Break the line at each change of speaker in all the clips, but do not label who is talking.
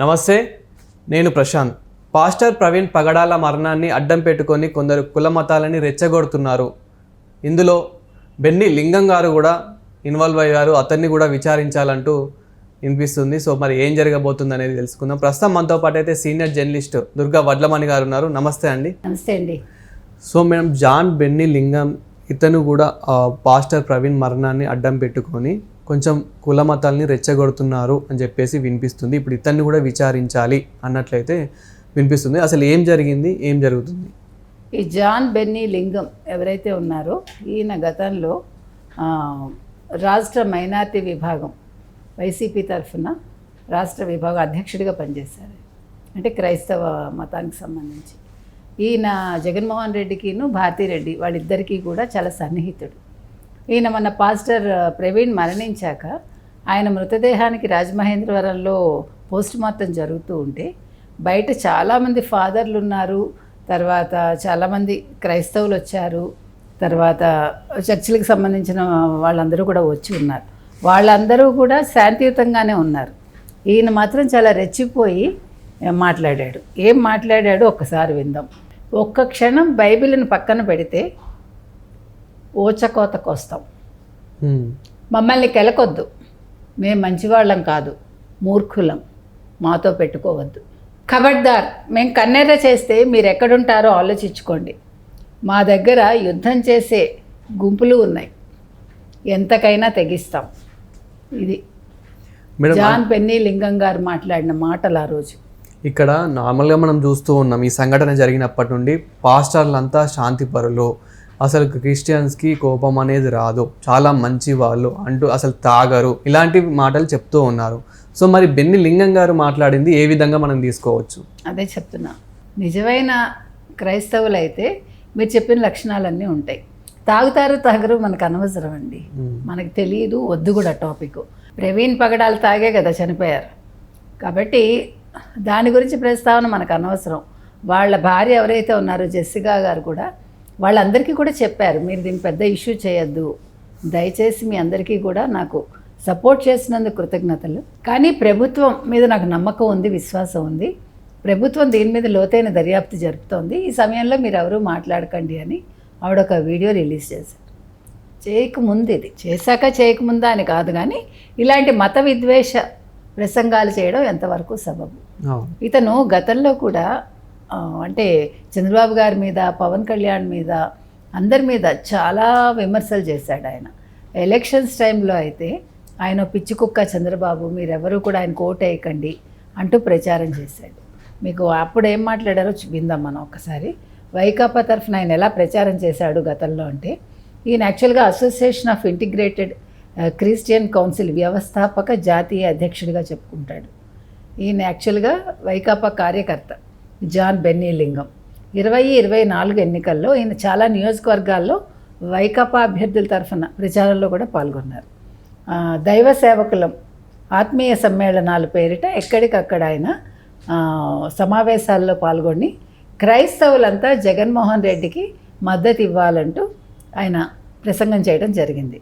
నమస్తే నేను ప్రశాంత్. పాస్టర్ ప్రవీణ్ పగడాల మరణాన్ని అడ్డం పెట్టుకొని కొందరు కుల మతాలని రెచ్చగొడుతున్నారు. ఇందులో బెన్ని లింగం గారు కూడా ఇన్వాల్వ్ అయ్యారు అతన్ని కూడా విచారించాలంటూ వినిపిస్తుంది. సో మరి ఏం జరగబోతుంది అనేది తెలుసుకుందాం. ప్రస్తుతం మనతో పాటు అయితే సీనియర్ జర్నలిస్ట్ దుర్గా వడ్లమణి గారు ఉన్నారు. నమస్తే అండి.
నమస్తే అండి.
So madam John Benny Lingam ఇతను కూడా పాస్టర్ ప్రవీణ్ మరణాన్ని అడ్డం పెట్టుకొని కొంచెం కుల మతాల్ని రెచ్చగొడుతున్నారు అని చెప్పేసి వినిపిస్తుంది. ఇప్పుడు ఇతన్ని కూడా విచారించాలి అన్నట్లయితే వినిపిస్తుంది. అసలు ఏం జరిగింది? ఏం జరుగుతుంది?
ఈ జాన్ బెన్నీ లింగం ఎవరైతే ఉన్నారో ఈయన గతంలో రాష్ట్ర మైనార్టీ విభాగం వైసీపీ తరఫున రాష్ట్ర విభాగం అధ్యక్షుడిగా పనిచేశారు. అంటే క్రైస్తవ మతానికి సంబంధించి. ఈయన జగన్మోహన్ రెడ్డికిను భారతీరెడ్డి వాళ్ళిద్దరికీ కూడా చాలా సన్నిహితుడు. ఈయన మన పాస్టర్ ప్రవీణ్ మరణించాక ఆయన మృతదేహానికి రాజమహేంద్రవరంలో పోస్ట్ మార్టం జరుగుతూ ఉంటే బయట చాలామంది ఫాదర్లు ఉన్నారు తర్వాత చాలామంది క్రైస్తవులు వచ్చారు తర్వాత చర్చిలకు సంబంధించిన వాళ్ళందరూ కూడా వచ్చి ఉన్నారు. వాళ్ళందరూ కూడా శాంతియుతంగానే ఉన్నారు. ఈయన మాత్రం చాలా రెచ్చిపోయి మాట్లాడాడు. ఏం మాట్లాడాడు ఒక్కసారి విందాం. ఒక్క క్షణం బైబిల్ని పక్కన పెడితే ఓచకోతకు వస్తాం. మమ్మల్ని కెలకొద్దు. మేము మంచివాళ్ళం కాదు. మూర్ఖులం. మాతో పెట్టుకోవద్దు. ఖబర్దార్ మేము కన్నెర్ర చేస్తే మీరు ఎక్కడుంటారో ఆలోచించుకోండి. మా దగ్గర యుద్ధం చేసే గుంపులు ఉన్నాయి. ఎంతకైనా తెగిస్తాం. ఇది జాన్ పెన్నీ లింగం గారు మాట్లాడిన మాటలు ఆ రోజు.
ఇక్కడ నార్మల్గా మనం చూస్తూ ఉన్నాం ఈ సంఘటన జరిగినప్పటి నుండి పాస్టర్లంతా శాంతిపరులు. అసలు క్రిస్టియన్స్కి కోపం అనేది రాదు. చాలా మంచి వాళ్ళు అంటూ అసలు తాగరు. ఇలాంటి మాటలు చెప్తూ ఉన్నారు. సో మరి బెన్ని లింగం గారు మాట్లాడింది ఏ విధంగా మనం తీసుకోవచ్చు?
అదే చెప్తున్నా. నిజమైన క్రైస్తవులు అయితే మీరు చెప్పిన లక్షణాలన్నీ ఉంటాయి. తాగుతారు తాగరు మనకు అనవసరం అండి. మనకు తెలియదు వద్దు కూడా టాపిక్. ప్రవీణ్ పగడాలు తాగే కదా చనిపోయారు. కాబట్టి దాని గురించి ప్రస్తావన మనకు అనవసరం. వాళ్ళ భార్య ఎవరైతే ఉన్నారో జెస్సికా గారు కూడా వాళ్ళందరికీ కూడా చెప్పారు మీరు దీన్ని పెద్ద ఇష్యూ చేయొద్దు. దయచేసి మీ అందరికీ కూడా నాకు సపోర్ట్ చేసినందుకు కృతజ్ఞతలు. కానీ ప్రభుత్వం మీద నాకు నమ్మకం ఉంది విశ్వాసం ఉంది. ప్రభుత్వం దీని మీద లోతైన దర్యాప్తు జరుపుతోంది. ఈ సమయంలో మీరు ఎవరూ మాట్లాడకండి అని ఆవిడ ఒక వీడియో రిలీజ్ చేశారు. చేయకముందు ఇది. చేశాక చేయకముందా అని కాదు కానీ ఇలాంటి మత విద్వేష ప్రసంగాలు చేయడం ఎంతవరకు సబబు. ఇతను గతంలో కూడా అంటే చంద్రబాబు గారి మీద పవన్ కళ్యాణ్ మీద అందరి మీద చాలా విమర్శలు చేశాడు ఆయన. ఎలక్షన్స్ టైంలో అయితే ఆయన పిచ్చి కుక్క చంద్రబాబు మీరెవరూ కూడా ఆయన కోటేయకండి అంటూ ప్రచారం చేశాడు. మీకు అప్పుడు ఏం మాట్లాడారో చూ- విందాం మనం ఒకసారి వైకాపా తరఫున ఆయన ఎలా ప్రచారం చేశాడు గతంలో అంటే ఈయన actually association of integrated Christian council వ్యవస్థాపక జాతీయ అధ్యక్షుడిగా చెప్పుకుంటాడు. ఈయన యాక్చువల్గా వైకాపా కార్యకర్త. జాన్ బెన్నీ లింగం ఇరవై ఇరవై నాలుగు ఎన్నికల్లో ఈయన చాలా నియోజకవర్గాల్లో వైకాపా అభ్యర్థుల తరఫున ప్రచారంలో కూడా పాల్గొన్నారు. దైవ సేవకులం ఆత్మీయ సమ్మేళనాల పేరిట ఎక్కడికక్కడ ఆయన సమావేశాల్లో పాల్గొని క్రైస్తవులంతా జగన్మోహన్ రెడ్డికి మద్దతు ఇవ్వాలంటూ ఆయన ప్రసంగం చేయడం జరిగింది.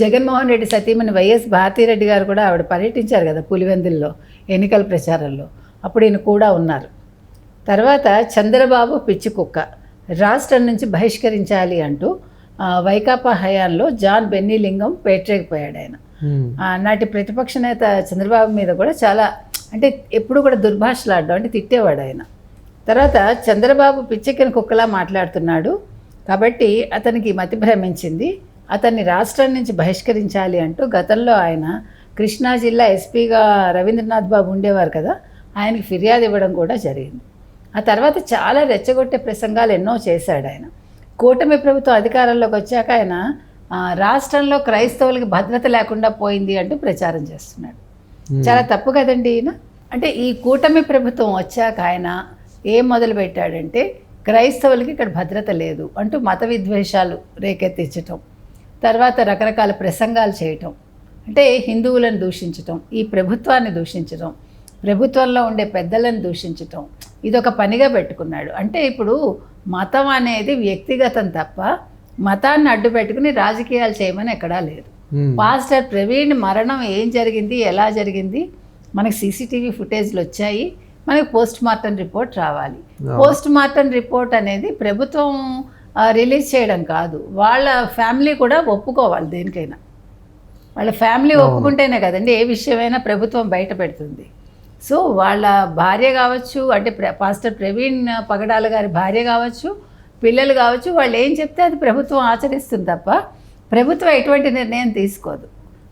జగన్మోహన్ రెడ్డి సతీమణి వైఎస్ భారతీరెడ్డి గారు కూడా ఆవిడ పర్యటించారు కదా పులివెందుల్లో ఎన్నికల ప్రచారంలో. అప్పుడు ఈయన కూడా ఉన్నారు. తర్వాత చంద్రబాబు పిచ్చి కుక్క. రాష్ట్రం నుంచి బహిష్కరించాలి అంటూ వైకాపా హయాంలో జాన్ బెన్నీలింగం పేటరేగిపోయాడు ఆయన. నాటి ప్రతిపక్ష నేత చంద్రబాబు మీద కూడా చాలా అంటే ఎప్పుడు కూడా దుర్భాషలాడడం అంటే తిట్టేవాడు ఆయన. తర్వాత చంద్రబాబు పిచ్చెక్కిన కుక్కలా మాట్లాడుతున్నాడు. కాబట్టి అతనికి మతి భ్రమించింది. అతన్ని రాష్ట్రం నుంచి బహిష్కరించాలి అంటూ గతంలో ఆయన కృష్ణా జిల్లా ఎస్పీగా రవీంద్రనాథ్ బాబు ఉండేవారు కదా ఆయనకి ఫిర్యాదు ఇవ్వడం కూడా జరిగింది. ఆ తర్వాత చాలా రెచ్చగొట్టే ప్రసంగాలు ఎన్నో చేశాడు ఆయన. కూటమి ప్రభుత్వం అధికారంలోకి వచ్చాక ఆయన రాష్ట్రంలో క్రైస్తవులకి భద్రత లేకుండా పోయింది అంటూ ప్రచారం చేస్తున్నాడు. చాలా తప్పు కదండి ఈయన? అంటే ఈ కూటమి ప్రభుత్వం వచ్చాక ఆయన ఏం మొదలు పెట్టాడంటే క్రైస్తవులకి ఇక్కడ భద్రత లేదు అంటూ మత విద్వేషాలు రేకెత్తించటం తర్వాత రకరకాల ప్రసంగాలు చేయటం అంటే హిందువులను దూషించటం ఈ ప్రభుత్వాన్ని దూషించటం ప్రభుత్వంలో ఉండే పెద్దలను దూషించటం ఇది ఒక పనిగా పెట్టుకున్నాడు. అంటే ఇప్పుడు మతం అనేది వ్యక్తిగతం తప్ప మతాన్ని అడ్డు పెట్టుకుని రాజకీయాలు చేయమని ఎక్కడా లేదు. పాస్టర్ ప్రవీణ్ మరణం ఏం జరిగింది ఎలా జరిగింది? మనకి సీసీటీవీ ఫుటేజ్లు వచ్చాయి. మనకి పోస్ట్ మార్టం రిపోర్ట్ రావాలి. పోస్ట్ మార్టం రిపోర్ట్ అనేది ప్రభుత్వం రిలీజ్ చేయడం కాదు. వాళ్ళ ఫ్యామిలీ కూడా ఒప్పుకోవాలి దేనికైనా. వాళ్ళ ఫ్యామిలీ ఒప్పుకుంటేనే కదండి ఏ విషయమైనా ప్రభుత్వం బయట పెడుతుంది. సో వాళ్ళ భార్య కావచ్చు అంటే ప్ర- పాస్టర్ ప్రవీణ్ పగడాల గారి భార్య కావచ్చు పిల్లలు కావచ్చు వాళ్ళు ఏం చెప్తే అది ప్రభుత్వం ఆచరిస్తుంది తప్ప ప్రభుత్వం ఎటువంటి నిర్ణయం తీసుకోదు.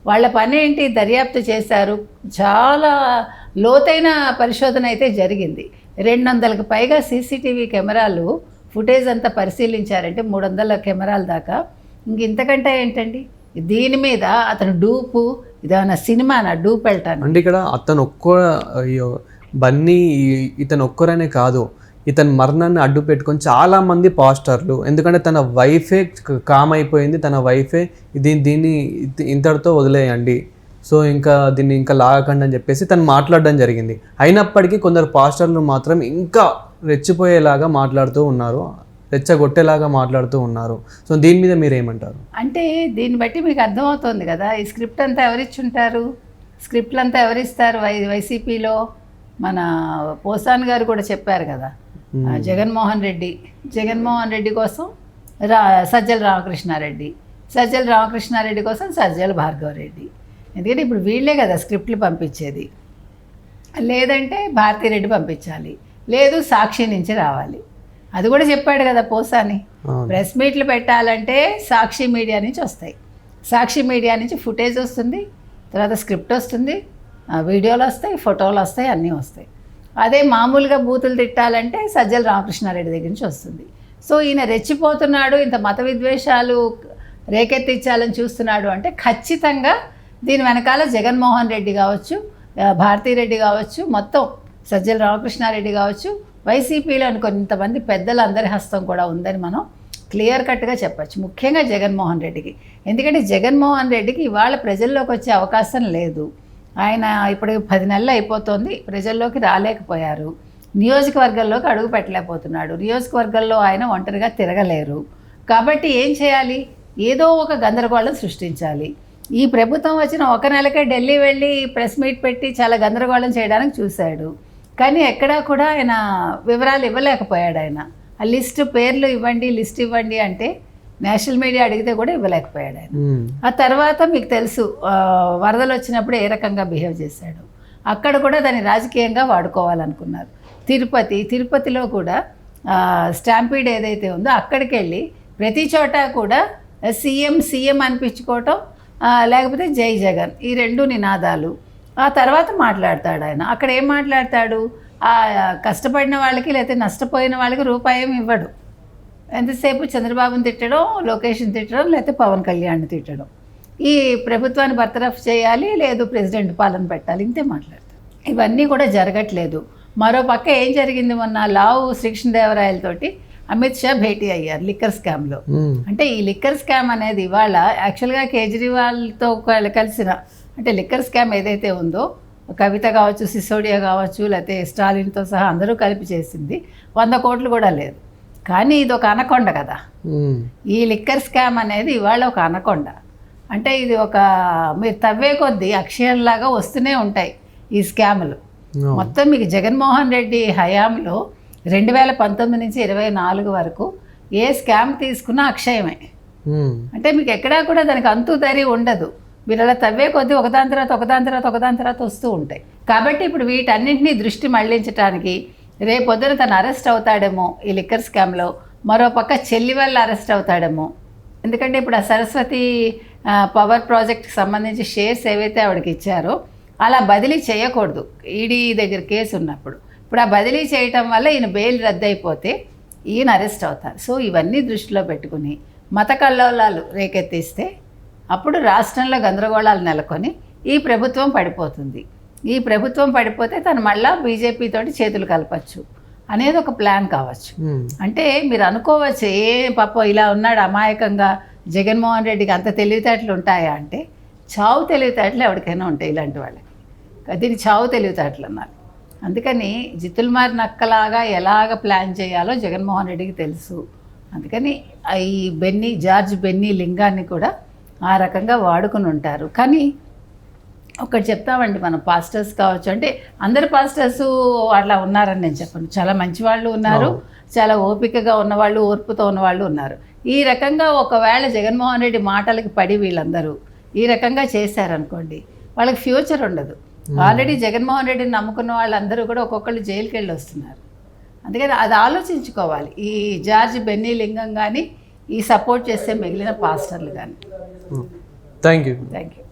వాళ్ళ పని ఏంటి? దర్యాప్తు చేశారు. చాలా లోతైన పరిశోధన అయితే జరిగింది. రెండు వందలకు పైగా సీసీటీవీ కెమెరాలు ఫుటేజ్ అంతా పరిశీలించారంటే మూడు వందల కెమెరాల దాకా. ఇంక ఇంతకంటే ఏంటండి? దీని మీద అతను డూపు ఇదేమన్నా సినిమానా డూప్ వెళ్ళటాను
అంటే ఇక్కడ అతను ఒక్క అయ్యో, బన్నీ ఇతను ఒక్కరనే కాదు ఇతని మరణాన్ని అడ్డు పెట్టుకొని చాలామంది పాస్టర్లు ఎందుకంటే తన వైఫే కామ్ అయిపోయింది తన వైఫే దీన్ని దీన్ని ఇంతటితో వదిలేయండి. సో ఇంకా దీన్ని ఇంకా లాగకండి అని చెప్పేసి తను మాట్లాడడం జరిగింది. అయినప్పటికీ కొందరు పాస్టర్లు మాత్రం ఇంకా రెచ్చిపోయేలాగా మాట్లాడుతూ ఉన్నారు. రెచ్చగొట్టేలాగా మాట్లాడుతూ ఉన్నారు. సో దీని మీద మీరు ఏమంటారు
అంటే దీన్ని బట్టి మీకు అర్థమవుతోంది కదా ఈ స్క్రిప్ట్ అంతా ఎవరిచ్చుంటారు? స్క్రిప్ట్లు అంతా ఎవరిస్తారు? వై వైసీపీలో మన పోసాన్ గారు కూడా చెప్పారు కదా. జగన్మోహన్ రెడ్డి. జగన్మోహన్ రెడ్డి కోసం రా సజ్జల రామకృష్ణారెడ్డి. సజ్జల రామకృష్ణారెడ్డి కోసం సజ్జల భార్గవరెడ్డి. ఎందుకంటే ఇప్పుడు వీళ్ళే కదా స్క్రిప్ట్లు పంపించేది. లేదంటే భారతీరెడ్డి పంపించాలి. లేదు సాక్షి నుంచి రావాలి. అది కూడా చెప్పాడు కదా పోసాని. ప్రెస్ మీట్లు పెట్టాలంటే సాక్షి మీడియా నుంచి వస్తాయి. సాక్షి మీడియా నుంచి ఫుటేజ్ వస్తుంది తర్వాత స్క్రిప్ట్ వస్తుంది వీడియోలు వస్తాయి ఫోటోలు వస్తాయి అన్నీ వస్తాయి. అదే మామూలుగా బూతులు తిట్టాలంటే సజ్జల రామకృష్ణారెడ్డి దగ్గర నుంచి వస్తుంది. సో ఈయన రెచ్చిపోతున్నాడు ఇంత మత విద్వేషాలు రేకెత్తించాలని చూస్తున్నాడు అంటే ఖచ్చితంగా దీని వెనకాల జగన్మోహన్ రెడ్డి కావచ్చు భారతీరెడ్డి కావచ్చు మొత్తం సజ్జల రామకృష్ణారెడ్డి కావచ్చు వైసీపీలోని కొంతమంది పెద్దలందరి హస్తం కూడా ఉందని మనం క్లియర్ కట్గా చెప్పచ్చు. ముఖ్యంగా జగన్మోహన్ రెడ్డికి. ఎందుకంటే జగన్మోహన్ రెడ్డికి ఇవాళ ప్రజల్లోకి వచ్చే అవకాశం లేదు. ఆయన ఇప్పుడు పది నెలలు అయిపోతుంది ప్రజల్లోకి రాలేకపోయారు. నియోజకవర్గంలోకి అడుగు పెట్టలేకపోతున్నాడు. నియోజకవర్గంలో ఆయన ఒంటరిగా తిరగలేరు. కాబట్టి ఏం చేయాలి? ఏదో ఒక గందరగోళం సృష్టించాలి. ఈ ప్రభుత్వం వచ్చిన ఒక నెలకే ఢిల్లీ వెళ్ళి ప్రెస్ మీట్ పెట్టి చాలా గందరగోళం చేయడానికి చూశాడు. కానీ ఎక్కడా కూడా ఆయన వివరాలు ఇవ్వలేకపోయాడు ఆయన. ఆ లిస్ట్ పేర్లు ఇవ్వండి లిస్ట్ ఇవ్వండి అంటే నేషనల్ మీడియా అడిగితే కూడా ఇవ్వలేకపోయాడు ఆయన. ఆ తర్వాత మీకు తెలుసు వరదలు వచ్చినప్పుడు ఏ రకంగా బిహేవ్ చేశాడు. అక్కడ కూడా దాన్ని రాజకీయంగా వాడుకోవాలనుకున్నారు. తిరుపతి తిరుపతిలో కూడా స్టాంపీడ్ ఏదైతే ఉందో అక్కడికి వెళ్ళి ప్రతి చోట కూడా సీఎం సీఎం అనిపించుకోవటం లేకపోతే జై జగన్ ఈ రెండు నినాదాలు ఆ తర్వాత మాట్లాడతాడు ఆయన. అక్కడ ఏం మాట్లాడతాడు? ఆ కష్టపడిన వాళ్ళకి లేకపోతే నష్టపోయిన వాళ్ళకి రూపాయి ఇవ్వడు. ఎంతసేపు చంద్రబాబుని తిట్టడం లోకేష్ని తిట్టడం లేకపోతే పవన్ కళ్యాణ్ని తిట్టడం. ఈ ప్రభుత్వాన్ని బర్తరఫ్ చేయాలి లేదు ప్రెసిడెంట్ పాలన పెట్టాలి ఇంతే మాట్లాడతారు ఇవన్నీ కూడా జరగట్లేదు. మరో పక్క ఏం జరిగింది మొన్న? లావు శ్రీకృష్ణదేవరాయలతోటి అమిత్ షా భేటీ అయ్యారు లిక్కర్ స్కామ్లో. అంటే ఈ లిక్కర్ స్కామ్ అనేది ఇవాళ యాక్చువల్గా కేజ్రీవాల్తో కల్- కలిసిన అంటే లిక్కర్ స్కామ్ ఏదైతే ఉందో కవిత కావచ్చు సిసోడియా కావచ్చు లేకపోతే స్టాలిన్తో సహా అందరూ కలిపి చేసింది వంద కోట్లు కూడా లేదు కానీ ఇది ఒక అనకొండ కదా. ఈ లిక్కర్ స్కామ్ అనేది ఇవాళ ఒక అనకొండ అంటే ఇది ఒక మీరు తవ్వే కొద్దీ అక్షయంలాగా వస్తూనే ఉంటాయి ఈ స్కాములు. మొత్తం మీకు జగన్మోహన్ రెడ్డి హయాంలో రెండు వేల పంతొమ్మిది నుంచి ఇరవై నాలుగు వరకు ఏ స్కామ్ తీసుకున్నా అక్షయమే. అంటే మీకు ఎక్కడా కూడా దానికి అంతు దరి ఉండదు మీరు అలా తవ్వే కొద్దీ ఒకదాని తర్వాత ఒకదాని తర్వాత ఒకదాని తర్వాత వస్తూ ఉంటాయి. కాబట్టి ఇప్పుడు వీటన్నింటినీ దృష్టి మళ్ళించడానికి రేపొద్దున తను అరెస్ట్ అవుతాడేమో ఈ లిక్కర్ స్కామ్లో మరో పక్క చెల్లి వల్ల అరెస్ట్ అవుతాడేమో. ఎందుకంటే ఇప్పుడు ఆ సరస్వతి పవర్ ప్రాజెక్ట్కి సంబంధించి షేర్స్ ఏవైతే ఆవిడకి ఇచ్చారో అలా బదిలీ చేయకూడదు. ఈడీ దగ్గర కేసు ఉన్నప్పుడు. ఇప్పుడు ఆ బదిలీ చేయటం వల్ల ఈయన బెయిల్ రద్దయిపోతే ఈయన అరెస్ట్ అవుతారు. సో ఇవన్నీ దృష్టిలో పెట్టుకుని మత కల్లోలాలు రేకెత్తిస్తే అప్పుడు రాష్ట్రంలో గందరగోళాలు నెలకొని ఈ ప్రభుత్వం పడిపోతుంది. ఈ ప్రభుత్వం పడిపోతే తను మళ్ళా బీజేపీ తోటి చేతులు కలపచ్చు అనేది ఒక ప్లాన్ కావచ్చు. అంటే మీరు అనుకోవచ్చు ఏ పాప ఇలా ఉన్నాడు అమాయకంగా జగన్మోహన్ రెడ్డికి అంత తెలివితేటలు ఉంటాయా అంటే చావు తెలివితేటలు ఎవరికైనా ఉంటాయి ఇలాంటి వాళ్ళకి. దీన్ని చావు తెలివితేటలు అన్నారు. అందుకని జిత్తులమారి నక్కలాగా ఎలాగ ప్లాన్ చేయాలో జగన్మోహన్ రెడ్డికి తెలుసు. అందుకని ఈ బెన్నీ జార్జ్ బెన్నీ లింగాన్ని కూడా ఆ రకంగా వాడుకుని ఉంటారు. కానీ ఒకటి చెప్తామండి మనం పాస్టర్స్ కావచ్చు. అంటే అందరు పాస్టర్స్ అట్లా ఉన్నారని నేను చెప్పను. చాలా మంచి వాళ్ళు ఉన్నారు. చాలా ఓపికగా ఉన్నవాళ్ళు ఓర్పుతో ఉన్నవాళ్ళు ఉన్నారు. ఈ రకంగా ఒకవేళ జగన్మోహన్ రెడ్డి మాటలకి పడి వీళ్ళందరూ ఈ రకంగా చేశారనుకోండి వాళ్ళకి ఫ్యూచర్ ఉండదు. ఆల్రెడీ జగన్మోహన్ రెడ్డిని నమ్ముకున్న వాళ్ళందరూ కూడా ఒక్కొక్కళ్ళు జైలుకి వెళ్ళి వస్తున్నారు అందుకని అది ఆలోచించుకోవాలి. ఈ జార్జ్ బెన్నీ లింగం కానీ ఈ సపోర్ట్ చేస్తే మిగిలిన పాస్టర్లు కానీ
థ్యాంక్ యూ
థ్యాంక్ యూ